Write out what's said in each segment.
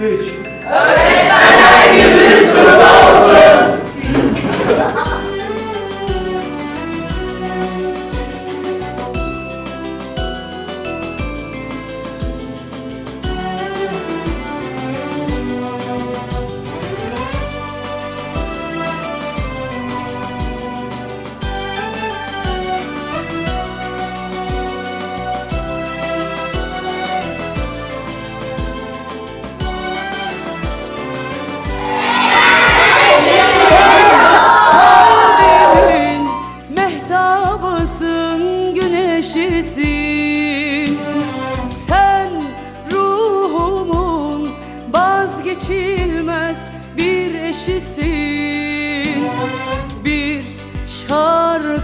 Üç.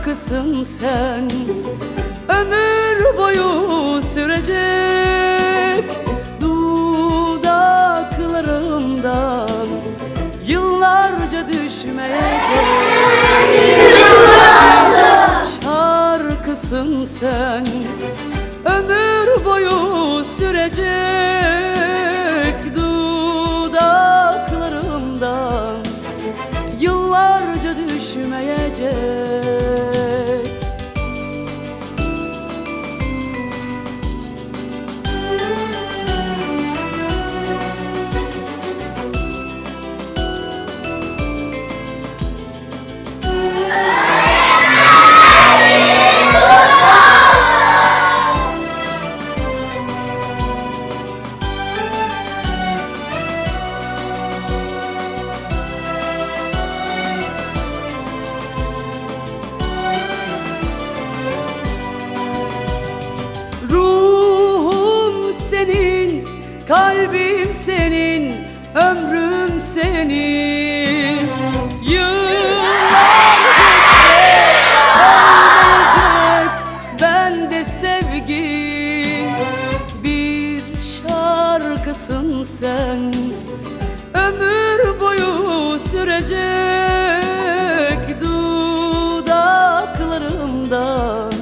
Şarkısın sen. Ömür boyu sürecek dudaklarımdan Yıllarca düşmeyecek şarkısın sen. Ömür boyu sürecek dudaklarımdan Yıllarca düşmeyecek senin Yıllar geçse olmayacak bende sevgi Bir şarkısın sen. Ömür boyu sürecek dudaklarımdan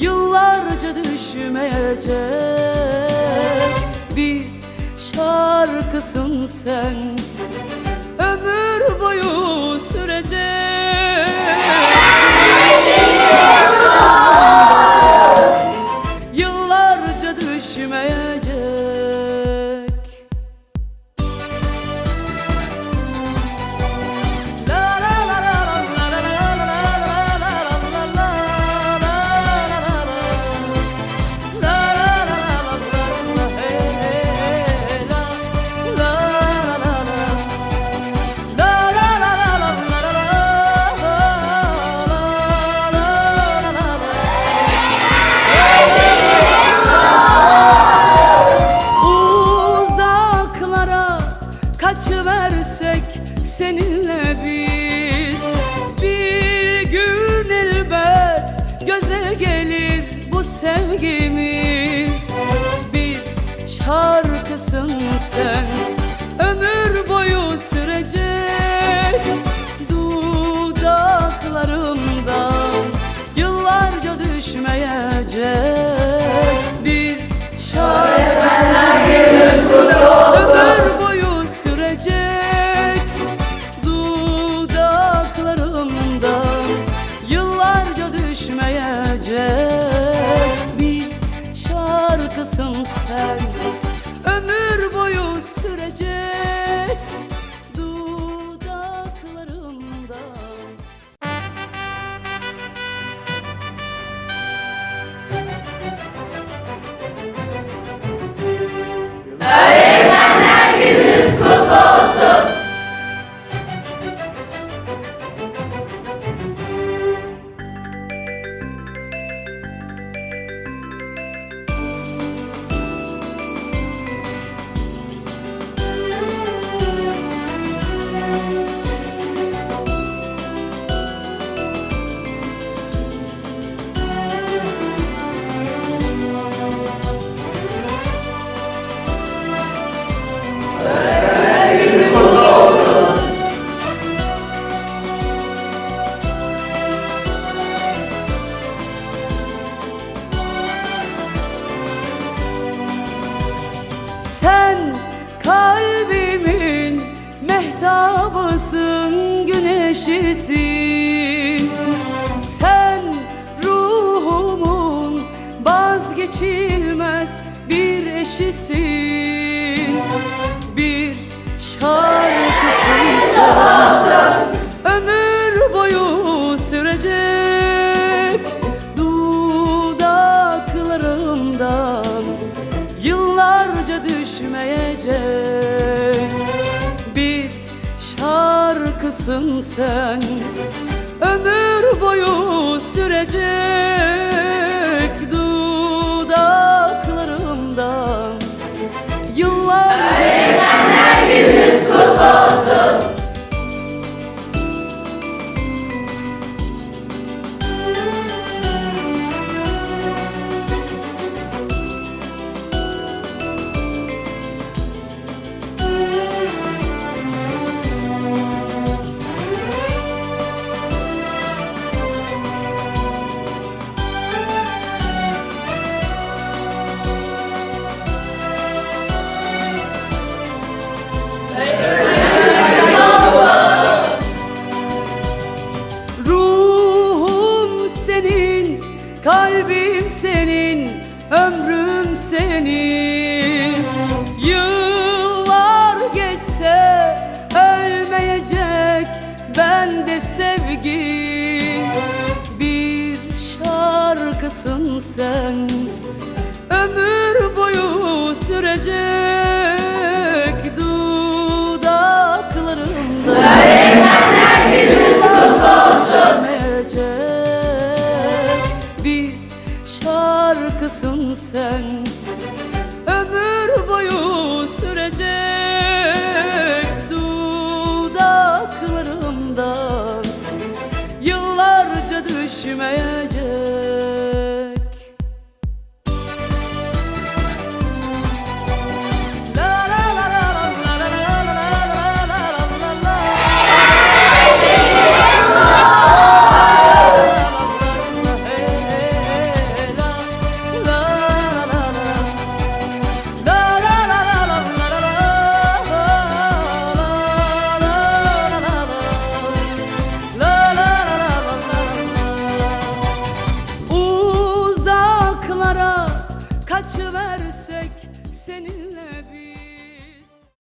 Yıllarca düşmeyecek bir şarkısın sen şarkısın sen Sen kalbimin mehtabısın, güneşisin. Sen ruhumun vazgeçilmez bir eşisin. Ömür boyu sürecek dudaklarımdan Yıllarca düşmeyecek. Bir şarkısın sen Ömür boyu sürecek sen, ömür boyu sürecek dudaklarımda. Ölmeyecek bir şarkısın sen. Ömür boyu sürecek dudaklarımdan. Yıllarca düşmeyecek